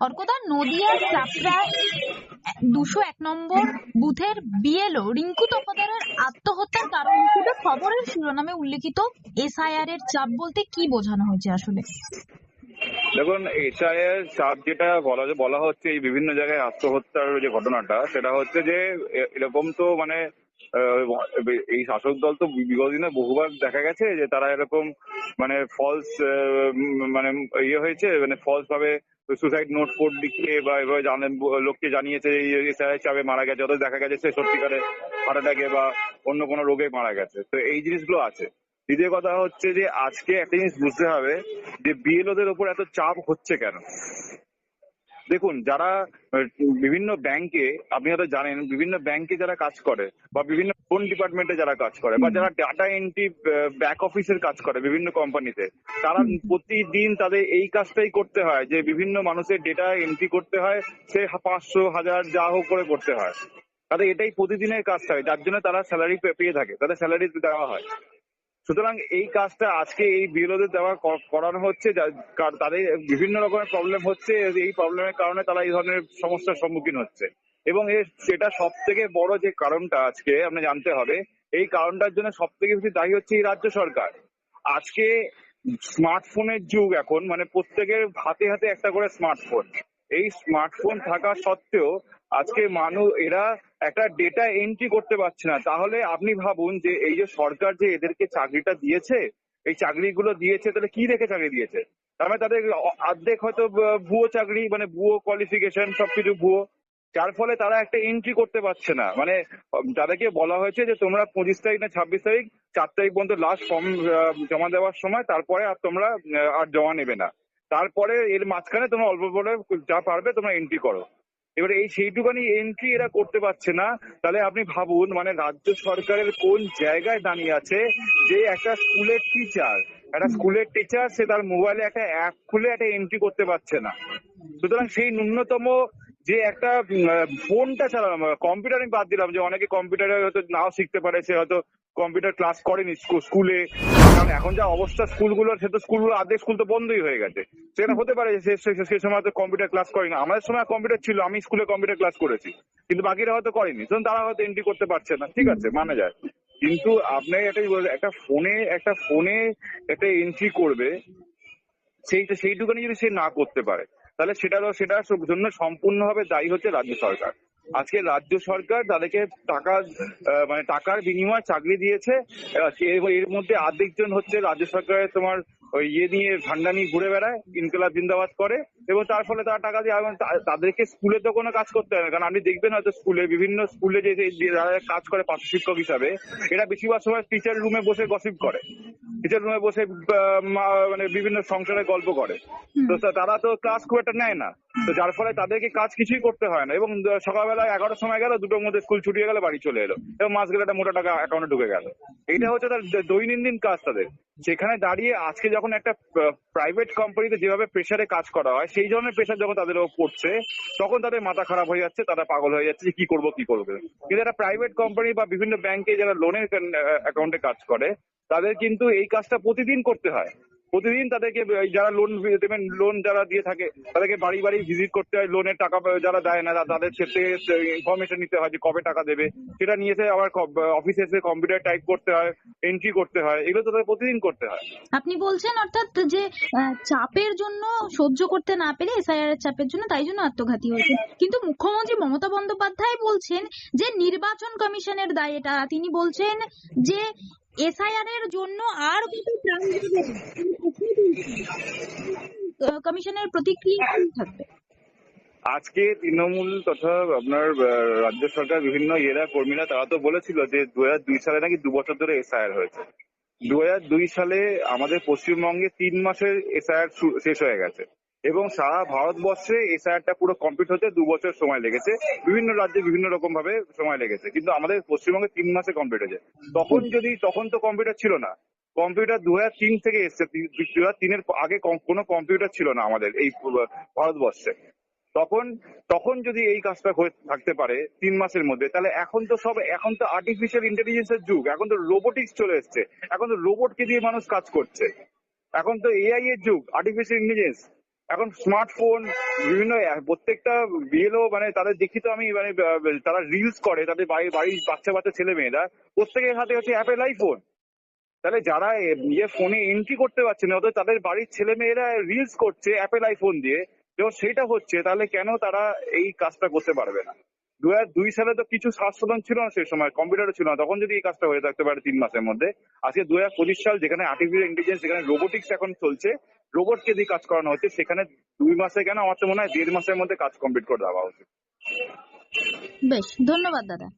অর্কদা, নদিয়ার চাপড়ায় দুশো এক নম্বর বুথের বিএলও রিঙ্কু তপদারের আত্মহত্যার কারণ হিসেবে খবরের শিরোনামে উল্লেখিত এসআইআর এর চাপ বলতে কি বোঝানো হয়েছে আসলে? দেখুন এসআইয়ের চাপ যেটা বলা যে, বলা হচ্ছে এই বিভিন্ন জায়গায় আত্মহত্যার যে ঘটনাটা, সেটা হচ্ছে যে এরকম তো মানে এই শাসক দল তো বিগত দিনে বহুবার দেখা গেছে যে, তারা এরকম মানে ফলস মানে ইয়ে হয়েছে মানে ফলস ভাবে সুসাইড নোট ফোট লিখে বা এভাবে জানেন, লোককে জানিয়েছে এসআইয়ের চাপে মারা গেছে, অথচ দেখা গেছে সে সত্যিকারে হার্ট অ্যাটাকে বা অন্য কোনো রোগে মারা গেছে। তো এই জিনিসগুলো আছে। দ্বিতীয় কথা হচ্ছে যে আজকে একটা জিনিস বুঝতে হবে যে বিএলওদের উপর এত চাপ হচ্ছে কেন? দেখুন, যারা বিভিন্ন ব্যাংকে আপনি হয়তো জানেন, বিভিন্ন ব্যাংকে যারা কাজ করে বা বিভিন্ন লোন ডিপার্টমেন্টে যারা কাজ করে বা যারা ডাটা এন্ট্রি ব্যাক অফিসের কাজ করে বিভিন্ন কোম্পানিতে তারা প্রতিদিন তাদের এই কাজটাই করতে হয় যে বিভিন্ন মানুষের ডেটা এন্ট্রি করতে হয় সে পাঁচশো হাজার যা হোক করে করতে হয়। তাদের এটাই প্রতিদিনের কাজ হয় যার জন্য তারা স্যালারি পেয়ে থাকে তাদের স্যালারি দেওয়া হয়। সুতরাং এই কাজটা আজকে এই বিএলওদের দেওয়া করানো হচ্ছে তাদের বিভিন্ন রকমের প্রবলেম হচ্ছে এই প্রবলেমের কারণে তারা এই ধরনের সমস্যার সম্মুখীন হচ্ছে। এবং এর সেটা সব থেকে বড় যে কারণটা আজকে আপনি জানতে হবে, এই কারণটার জন্য সব থেকে বেশি দায়ী হচ্ছে এই রাজ্য সরকার। আজকে স্মার্টফোনের যুগ এখন মানে প্রত্যেকের হাতে হাতে একটা করে স্মার্টফোন। এই স্মার্টফোন থাকা সত্ত্বেও আজকে মানুষ এরা একটা ডেটা এন্ট্রি করতে পারছে না। তাহলে আপনি ভাবুন যে এই যে সরকার যে এদেরকে চাকরিটা দিয়েছে, এই চাকরিগুলো দিয়েছে, তাহলে কি রেখে চাকরি দিয়েছে? তার মানে তাদের অর্ধেক হয়তো ভুয়ো চাকরি মানে ভুয়ো কোয়ালিফিকেশন সবকিছু ভুয়ো। যার ফলে তারা একটা এন্ট্রি করতে পারছে না। মানে তাদেরকে বলা হয়েছে যে তোমরা পঁচিশ তারিখ না ছাব্বিশ তারিখ, চার তারিখ পর্যন্ত লাস্ট ফর্ম জমা দেওয়ার সময়, তারপরে আর তোমরা আর জমা নেবে না। তারপরে এর মাঝখানে তোমরা অল্প করে যা পারবে তোমরা এন্ট্রি করো। এবারে এই সেইটুকানি এন্ট্রি এরা করতে পারছে না। তাহলে আপনি ভাবুন মানে রাজ্য সরকারের কোন জায়গায় দাঁড়িয়ে আছে যে একটা স্কুলের টিচার একটা স্কুলের টিচার সে তার মোবাইলে একটা অ্যাপ খুলে একটা এন্ট্রি করতে পারছে না। সুতরাং সেই ন্যূনতম যে একটা ফোনটা চালানো কম্পিউটার আমি বাদ দিলাম, যে অনেকে কম্পিউটারে হয়তো নাও শিখতে পারে, সে হয়তো কম্পিউটার ক্লাস করেনি স্কু- স্কুলে। কারণ এখন যা অবস্থা স্কুলগুলোর, সে তো স্কুলগুলো আর্ধেক স্কুল তো বন্ধই হয়ে গেছে। সেখানে হতে পারে সে- সময় তো কম্পিউটার ক্লাস করেনি। আমাদের সময় কম্পিউটার ছিল, আমি স্কুলে কম্পিউটার ক্লাস করেছি। কিন্তু বাকিরা হয়তো করেনি। সুতরাং তারা হয়তো এন্ট্রি করতে পারছে না। ঠিক আছে, মানা যায়। কিন্তু আপনি এটাই বলে একটা ফোনে একটা ফোনে একটা এন্ট্রি করবে সেইটা, সেইটুকুনি যদি সে না করতে পারে, তাহলে সেটা সেটার জন্য সম্পূর্ণভাবে দায়ী হচ্ছে রাজ্য সরকার। আজকে রাজ্য সরকার তাদেরকে টাকা মানে টাকার বিনিময়ে চাকরি দিয়েছে এর- মধ্যে আর্ধেক জন হচ্ছে রাজ্য সরকারের তোমার ওই ইয়ে নিয়ে ঝান্ডা নিয়ে ঘুরে বেড়ায়, ইনকলাব জিন্দাবাদ করে, এবং তার ফলে তারা টাকা দিয়ে তাদেরকে স্কুলে তো কোনো কাজ করতে হয় না, কারণ আপনি দেখবেন হয়তো স্কুলে, বিভিন্ন স্কুলে যে যারা কাজ করে পার্শ্ব শিক্ষক হিসাবে, এরা বেশিরভাগ সময় টিচার রুমে বসে গসিপ করে। টিচার রুমে বসে মানে বিভিন্ন সংসারের গল্প করে। তো তারা তো ক্লাস খুব একটা নেয় না। তো যার ফলে তাদেরকে কাজ কিছুই করতে হয় না। এবং সকালবেলা এগারোটার সময় গেল দুটোর মধ্যে স্কুল ছুটি হয়ে গেল বাড়ি চলে এলো। এবং মাস গেলে একটা মোটা টাকা অ্যাকাউন্টে ঢুকে গেল। এইটা হচ্ছে তার দৈনন্দিন কাজ তাদের। সেখানে দাঁড়িয়ে আজকে যখন একটা প্রাইভেট কোম্পানিতে যেভাবে প্রেসারে কাজ করা হয় সেই ধরনের প্রেশার যখন তাদের ওপর পড়ছে তখন তাদের মাথা খারাপ হয়ে যাচ্ছে তারা পাগল হয়ে যাচ্ছে কি করব কি করবে। কিন্তু একটা প্রাইভেট কোম্পানি বা বিভিন্ন ব্যাংকে যারা লোনের অ্যাকাউন্টে কাজ করে তাদের কিন্তু এই কাজটা প্রতিদিন করতে হয়। প্রতিদিন তাদেরকে যারা লোন দেবেন লোন যারা দিয়ে থাকে, তাদেরকে বাড়ি বাড়ি ভিজিট করতে হয়। লোনের টাকা যারা দেয় না, তাদের ক্ষেত্রে ইনফরমেশন নিতে হয় যে কবে টাকা দেবে। সেটা নিয়ে এসে আবার অফিসে এসে কম্পিউটার টাইপ করতে হয় এন্ট্রি করতে হয়। এগুলো তো তাদের প্রতিদিন করতে হয়। আপনি বলছেন অর্থাৎ যে চাপের জন্য সহ্য করতে না পেরে এসআইআর এর চাপের জন্য তাই জন্য আত্মঘাতী হয়েছে কিন্তু মুখ্যমন্ত্রী মমতা বন্দ্যোপাধ্যায় বলছেন যে, নির্বাচন কমিশনের দায় এটা। তিনি বলছেন যে এসআইআর এর জন্য আর? কমিশনের প্রতিক্রিয়া থাকবে? আজকে তৃণমূল তথা আপনার রাজ্য সরকার বিভিন্ন ইয়েরা, কর্মীরা, তারা তো বলেছিল যে দু দুই সালে নাকি দু বছর ধরে এসআইআর হয়েছে। দু দুই সালে আমাদের পশ্চিমবঙ্গে তিন মাসের এসআইআর শেষ হয়ে গেছে। এবং সারা ভারতবর্ষে এসআইআরটা পুরো কমপ্লিট হতে দু বছর সময় লেগেছে। বিভিন্ন রাজ্যে বিভিন্ন রকম ভাবে সময় লেগেছে। কিন্তু আমাদের পশ্চিমবঙ্গে তিন মাসে কমপ্লিট হয়েছে। তখন যদি, তখন তো কম্পিউটার ছিল না। কম্পিউটার দু তিন থেকে এসছে। দু তিনের আগে কোনো কম্পিউটার ছিল না আমাদের এই ভারতবর্ষে। তখন তখন যদি এই কাজটা হয়ে থাকতে পারে তিন মাসের মধ্যে, তাহলে এখন তো সব, এখন তো আর্টিফিশিয়াল ইন্টেলিজেন্সের যুগ। এখন তো রোবোটিক্স চলে এসছে। এখন তো রোবটকে দিয়ে মানুষ কাজ করছে। এখন তো এআই এর যুগ আর্টিফিশিয়াল ইন্টেলিজেন্স এখন স্মার্টফোন বিভিন্ন প্রত্যেকটা বিএলও মানে তাদের দেখি তো আমি মানে তারা রিলস করে, তাদের বাড়ির বাড়ির বাচ্চা বাচ্চা ছেলে মেয়েরা, প্রত্যেকের হাতে হচ্ছে অ্যাপেল আইফোন তাহলে যারা নিজের ফোনে এন্ট্রি করতে পারছে না অথচ তাদের বাড়ির ছেলে মেয়েরা রিলস করছে অ্যাপেল আইফোন দিয়ে যখন সেটা হচ্ছে, তাহলে কেন তারা এই কাজটা করতে পারবে না? দু দুই সালে তো কিছু সংশোধন ছিল না সেই সময়, কম্পিউটারও ছিল না। তখন যদি এই কাজটা হয়ে থাকতে পারে তিন মাসের মধ্যে। আজকে দু হাজার পঁচিশ সাল যেখানে আর্টিফিশিয়াল ইন্টেলিজেন্স যেখানে রোবোটিক্স এখন চলছে রোবটকে দিয়ে কাজ করানো হচ্ছে, সেখানে দুই মাসে কেন আমার তো মনে হয় দেড় মাসের মধ্যে কাজ কমপ্লিট করে দেওয়া উচিত। বেশ, ধন্যবাদ দাদা।